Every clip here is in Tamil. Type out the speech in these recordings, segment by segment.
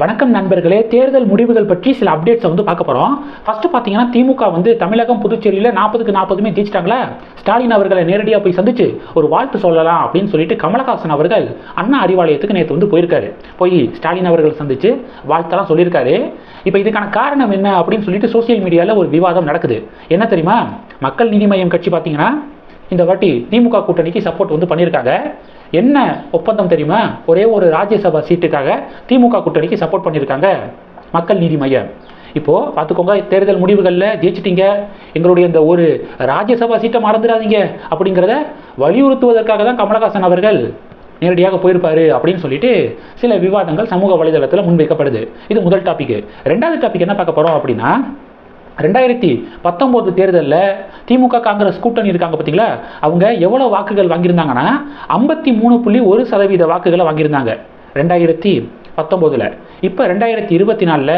வணக்கம் நண்பர்களே தேர்தல் முடிவுகள் பற்றி சில அப்டேட்ஸை வந்து பார்க்க போகிறோம் ஃபஸ்ட்டு பார்த்தீங்கன்னா திமுக வந்து தமிழகம் புதுச்சேரியில் நாற்பதுக்கு நாற்பதுமே ஜெயிச்சிட்டாங்களா? ஸ்டாலின் அவர்களை நேரடியாக போய் சந்திச்சு ஒரு வாழ்த்து சொல்லலாம் அப்படின்னு சொல்லிட்டு கமலஹாசன் அவர்கள் அண்ணா அறிவாலயத்துக்கு நேற்று வந்து போயிருக்காரு. போய் ஸ்டாலின் அவர்கள் சந்திச்சு வாழ்த்தெல்லாம் சொல்லியிருக்காரு. இப்போ இதுக்கான காரணம் என்ன அப்படின்னு சொல்லிட்டு சோசியல் மீடியாவில் ஒரு விவாதம் நடக்குது. என்ன தெரியுமா? மக்கள் நீதி மையம் கட்சி பார்த்தீங்கன்னா இந்த வாட்டி திமுக கூட்டணிக்கு சப்போர்ட் வந்து பண்ணியிருக்காங்க. என்ன ஒப்பந்தம் தெரியுமா? ஒரே ஒரு ராஜ்யசபா சீட்டுக்காக திமுக கூட்டணிக்கு சப்போர்ட் பண்ணியிருக்காங்க மக்கள் நீதி மையம். இப்போது பார்த்துக்கோங்க தேர்தல் முடிவுகளில் ஜெயிச்சிட்டிங்க. எங்களுடைய இந்த ஒரு ராஜ்யசபா சீட்டை மறந்துடாதீங்க அப்படிங்கிறத வலியுறுத்துவதற்காக தான் கமலஹாசன் அவர்கள் நேரடியாக போயிருப்பாரு அப்படின்னு சொல்லிட்டு சில விவாதங்கள் சமூக வலைதளத்தில் முன்வைக்கப்படுது. இது முதல் டாபிக் ரெண்டாவது டாபிக் என்ன பார்க்க போகிறோம் அப்படின்னா ரெண்டாயிரத்தி பத்தொம்போது தேர்தலில் திமுக காங்கிரஸ் கூட்டணி இருக்காங்க பார்த்தீங்களா அவங்க எவ்வளோ வாக்குகள் வாங்கியிருந்தாங்கன்னா ஐம்பத்தி மூணு புள்ளி ஒரு சதவீத வாக்குகளை வாங்கியிருந்தாங்க ரெண்டாயிரத்தி பத்தொம்போதில். இப்போ ரெண்டாயிரத்தி இருபத்தி நாலில்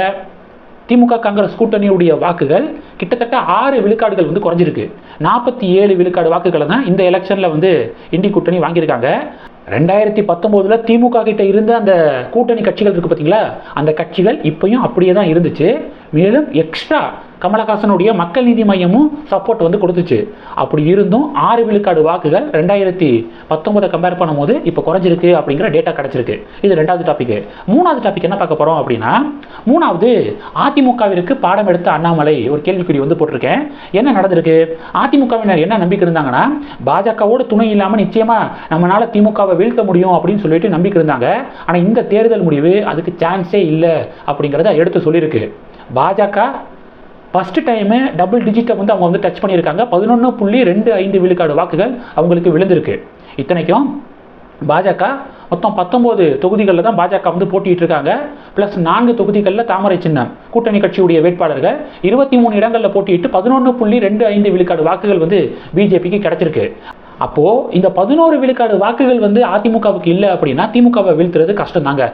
திமுக காங்கிரஸ் கூட்டணியுடைய வாக்குகள் கிட்டத்தட்ட ஆறு விழுக்காடுகள் வந்து குறைஞ்சிருக்கு. நாற்பத்தி ஏழு விழுக்காடு வாக்குகளை தான் இந்த எலெக்ஷனில் வந்து இந்தி கூட்டணி வாங்கியிருக்காங்க. ரெண்டாயிரத்தி பத்தொம்போதில் திமுக கிட்ட இருந்த அந்த கூட்டணி கட்சிகள் இருக்குது பார்த்தீங்களா அந்த கட்சிகள் இப்பயும் அப்படியே தான் இருந்துச்சு. மேலும் எக்ஸ்ட்ரா கமலஹாசனுடைய மக்கள் நீதி மையமும் சப்போர்ட் வந்து கொடுத்துச்சு. அப்படி இருந்தும் ஆறு விழுக்காடு வாக்குகள் ரெண்டாயிரத்தி பத்தொன்பதை கம்பேர் பண்ணும்போது இப்போ குறைஞ்சிருக்கு அப்படிங்கிற டேட்டா கிடச்சிருக்கு. இது ரெண்டாவது டாபிக் மூணாவது டாபிக் என்ன பார்க்க போகிறோம் அப்படின்னா மூணாவது அதிமுகவிற்கு பாடம் எடுத்த அண்ணாமலை ஒரு கேள்விக்குறி வந்து போட்டிருக்கேன். என்ன நடந்திருக்கு? அதிமுகவினர் என்ன நம்பிக்கை இருந்தாங்கன்னா பாஜகவோட துணை இல்லாமல் நிச்சயமாக நம்மளால் திமுகவை வீழ்த்த முடியும் அப்படின்னு சொல்லிட்டு நம்பிக்கை இருந்தாங்க. ஆனால் இந்த தேர்தல் முடிவு அதுக்கு சான்ஸே இல்லை அப்படிங்கிறத எடுத்து சொல்லியிருக்கு. பாஜக ஃபஸ்ட்டு டைமு டபுள் டிஜிட்டை வந்து அவங்க வந்து டச் பண்ணியிருக்காங்க. பதினொன்று புள்ளி ரெண்டு ஐந்து விழுக்காடு வாக்குகள் அவங்களுக்கு விழுந்திருக்கு. இத்தனைக்கும் பாஜக மொத்தம் பத்தொம்போது தொகுதிகளில் தான் பாஜக வந்து போட்டிட்டு இருக்காங்க. ப்ளஸ் நான்கு தொகுதிகளில் தாமரை சின்னம் கூட்டணி கட்சியுடைய வேட்பாளர்கள். இருபத்தி மூணு இடங்களில் போட்டியிட்டு பதினொன்று புள்ளி ரெண்டு ஐந்து விழுக்காடு வாக்குகள் வந்து பிஜேபிக்கு கிடைச்சிருக்கு. அப்போது இந்த பதினோரு விழுக்காடு வாக்குகள் வந்து அதிமுகவுக்கு இல்லை அப்படின்னா திமுகவை வீழ்த்துறது கஷ்டம் தாங்க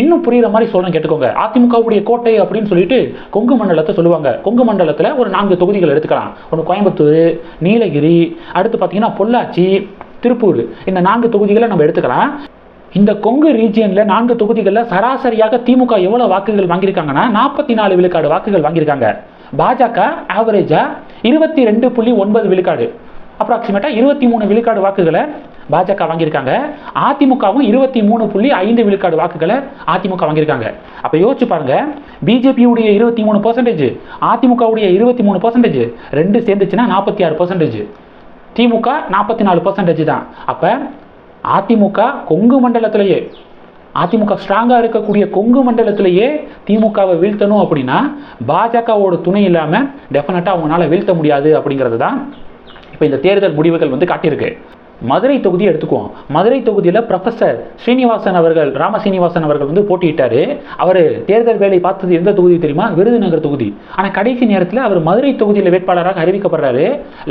இன்னும் புரியுற மாதிரி சொல்கிறேன் கேட்டுக்கோங்க. அதிமுகவுடைய கோட்டை அப்படின்னு சொல்லிட்டு கொங்கு மண்டலத்தை சொல்லுவாங்க. கொங்கு மண்டலத்தில் ஒரு நான்கு தொகுதிகள் எடுத்துக்கலாம். ஒன்று கோயம்புத்தூர் நீலகிரி அடுத்து பார்த்தீங்கன்னா பொள்ளாச்சி திருப்பூர். இந்த நான்கு தொகுதிகளை நம்ம எடுத்துக்கலாம். இந்த கொங்கு ரீஜியனில் நான்கு தொகுதிகளில் சராசரியாக திமுக எவ்வளோ வாக்குகள் வாங்கியிருக்காங்கன்னா நாற்பத்தி நாலு விழுக்காடு வாக்குகள் வாங்கியிருக்காங்க. பாஜக ஆவரேஜாக இருபத்தி ரெண்டு புள்ளி ஒன்பது விழுக்காடு. அப்ராக்சிமேட்டாக இருபத்தி மூணு விழுக்காடு வாக்குகளை பாஜக வாங்கியிருக்காங்க. அதிமுகவும் இருபத்தி மூணு புள்ளி ஐந்து விழுக்காடு வாக்குகளை அதிமுக வாங்கியிருக்காங்க. அப்போ யோசிச்சு பாருங்க பிஜேபியுடைய இருபத்தி மூணு பர்சன்டேஜ் அதிமுகவுடைய இருபத்தி மூணு பர்சன்டேஜ் ரெண்டு சேர்ந்துச்சுன்னா நாற்பத்தி ஆறு பர்சன்டேஜ் திமுக நாற்பத்தி நாலு பர்சன்டேஜ் தான். அப்போ அதிமுக கொங்கு மண்டலத்திலேயே அதிமுக ஸ்ட்ராங்காக இருக்கக்கூடிய கொங்கு மண்டலத்திலேயே திமுகவை வீழ்த்தணும் அப்படின்னா பாஜகவோட துணை இல்லாமல் டெஃபினட்டாக அவங்களால வீழ்த்த முடியாது அப்படிங்கிறது தான் இப்போ இந்த தேர்தல் முடிவுகள் வந்து காட்டியிருக்கு. மதுரை தொகுதியை எடுத்துக்குவோம். மதுரை தொகுதியில் ப்ரொஃபஸர் ஸ்ரீனிவாசன் அவர்கள் ராம சீனிவாசன் அவர்கள் வந்து போட்டியிட்டார். அவர் தேர்தல் வேலை பார்த்தது எந்த தொகுதி தெரியுமா? விருதுநகர் தொகுதி. ஆனால் கடைசி நேரத்தில் அவர் மதுரை தொகுதியில் வேட்பாளராக அறிவிக்கப்படுறாரு.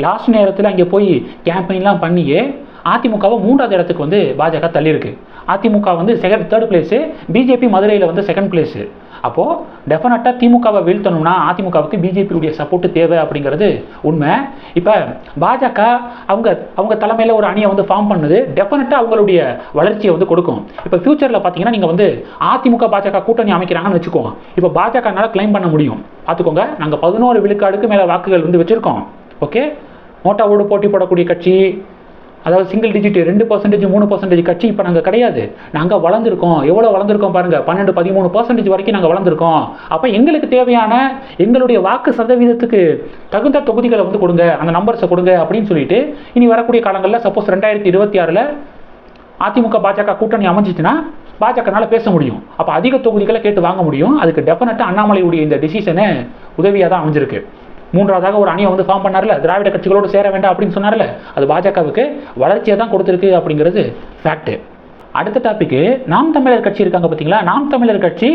லாஸ்ட் நேரத்தில் அங்கே போய் கேம்பெயின்லாம் பண்ணியே அதிமுகவை மூன்றாவது இடத்துக்கு வந்து பாஜக தள்ளியிருக்கு. அதிமுக வந்து செகண்ட் தேர்ட் பிளேஸு பிஜேபி மதுரையில் வந்து செகண்ட் பிளேஸு அப்போது டெஃபினட்டாக திமுகவை வீழ்த்தணும்னா அதிமுகவுக்கு பிஜேபியுடைய சப்போர்ட் தேவை அப்படிங்கிறது உண்மை. இப்போ பாஜக அவங்க அவங்க தலைமையில் ஒரு அணியை வந்து ஃபார்ம் பண்ணுது. டெஃபினட்டாக அவங்களுடைய வளர்ச்சியை வந்து கொடுக்கும். இப்போ ஃபியூச்சரில் பார்த்தீங்கன்னா நீங்கள் வந்து அதிமுக பாஜக கூட்டணி அமைக்கிறாங்கன்னு வச்சுக்கோங்க. இப்போ பாஜகனால கிளைம் பண்ண முடியும். பார்த்துக்கோங்க நாங்கள் பதினோரு விழுக்காடுக்கு மேலே வாக்குகள் வந்து வச்சுருக்கோம். ஓகே நோட்டாவோடு போட்டி போடக்கூடிய கட்சி அதாவது சிங்கிள் டிஜிட் ரெண்டு பர்சன்டேஜ் மூணு பர்சன்டேஜ் கட்சி இப்போ நாங்கள் கிடையாது. நாங்கள் வளர்ந்துருக்கோம். எவ்வளோ வளர்ந்துருக்கோம் பாருங்கள் பன்னெண்டு பதிமூணு பர்சன்டேஜ் வரைக்கும் நாங்கள் வளர்ந்துருக்கோம். அப்போ எங்களுக்கு தேவையான எங்களுடைய வாக்கு சதவீதத்துக்கு தகுந்த தொகுதிகளை வந்து கொடுங்க. அந்த நம்பர்ஸை கொடுங்க அப்படின்னு சொல்லிட்டு இனி வரக்கூடிய காலங்களில் சப்போஸ் ரெண்டாயிரத்தி இருபத்தி ஆறில் அதிமுக பாஜக கூட்டணி அமைஞ்சிச்சுன்னா பாஜகனால பேச முடியும். அப்போ அதிக தொகுதிகளை கேட்டு வாங்க முடியும். அதுக்கு டெஃபினட்டாக அண்ணாமலையுடைய இந்த டிசிஷனு உதவியாக தான் அமைஞ்சிருக்கு. மூன்றாவதாக ஒரு அணியை வந்து ஃபார்ம் பண்ணார்ல? திராவிட கட்சிகளோடு சேர வேண்டாம் அப்படின்னு சொன்னார்ல? அது பாஜகவுக்கு வளர்ச்சியை தான் கொடுத்துருக்கு அப்படிங்கிறது ஃபேக்ட்டு அடுத்த டாப்பிக்கு நாம் தமிழர் கட்சி இருக்காங்க பார்த்தீங்களா நாம் தமிழர் கட்சி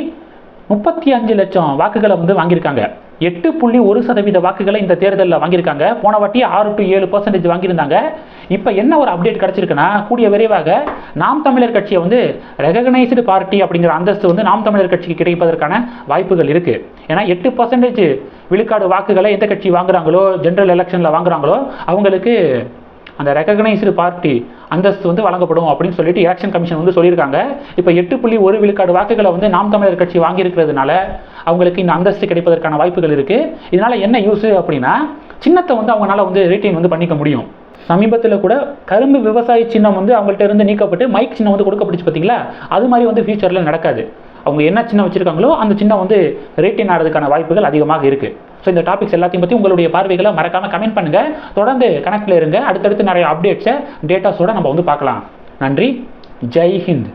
முப்பத்தி அஞ்சு லட்சம் வாக்குகளை வந்து வாங்கியிருக்காங்க. எட்டு புள்ளி ஒரு சதவீத வாக்குகளை இந்த தேர்தலில் வாங்கியிருக்காங்க. போன வாட்டி ஆறு டு ஏழு பர்சன்டேஜ் வாங்கியிருந்தாங்க. இப்போ என்ன ஒரு அப்டேட் கிடச்சிருக்குன்னா கூடிய விரைவாக நாம் தமிழர் கட்சியை வந்து ரெகனைஸ்டு பார்ட்டி அப்படிங்கிற அந்தஸ்து வந்து நாம் தமிழர் கட்சிக்கு கிடைப்பதற்கான வாய்ப்புகள் இருக்குது ஏன்னா எட்டு பர்சன்டேஜ் விழுக்காடு வாக்குகளை எந்த கட்சி வாங்குறாங்களோ ஜென்ரல் எலெக்ஷனில் வாங்குறாங்களோ அவங்களுக்கு அந்த ரெக்கக்னைஸ்டு பார்ட்டி அந்தஸ்து வந்து வழங்கப்படும் அப்படின்னு சொல்லிட்டு எலெக்ஷன் கமிஷன் வந்து சொல்லியிருக்காங்க. இப்போ எட்டு புள்ளி ஒரு விழுக்காடு வாக்குகளை வந்து நாம் தமிழர் கட்சி வாங்கியிருக்கிறதுனால அவங்களுக்கு இந்த அந்தஸ்து கிடைப்பதற்கான வாய்ப்புகள் இருக்குது இதனால் என்ன யூஸ் அப்படின்னா சின்னத்தை வந்து அவங்களால வந்து ரீட்டைன் வந்து பண்ணிக்க முடியும். சமீபத்தில் கூட கரும்பு விவசாய சின்னம் வந்து அவங்கள்ட்ட இருந்து நீக்கப்பட்டு மைக் சின்னம் வந்து கொடுக்கப்பட்டுச்சு பார்த்தீங்களா அது மாதிரி வந்து ஃபியூச்சரில் நடக்காது. அவங்க என்ன சின்னம் வச்சுருக்காங்களோ அந்த சின்னம் வந்து ரீட்டைன் ஆகிறதுக்கான வாய்ப்புகள் அதிகமாக இருக்குது ஸோ இந்த டாபிக்ஸ் எல்லாத்தையும் பற்றி உங்களுடைய பார்வைகளை மறக்காமல் கமெண்ட் பண்ணுங்கள் தொடர்ந்து கனெக்டில் இருங்க. அடுத்தடுத்து நிறைய அப்டேட்ஸை டேட்டாஸோட நம்ம வந்து பார்க்கலாம். நன்றி. ஜெய் ஹிந்த்.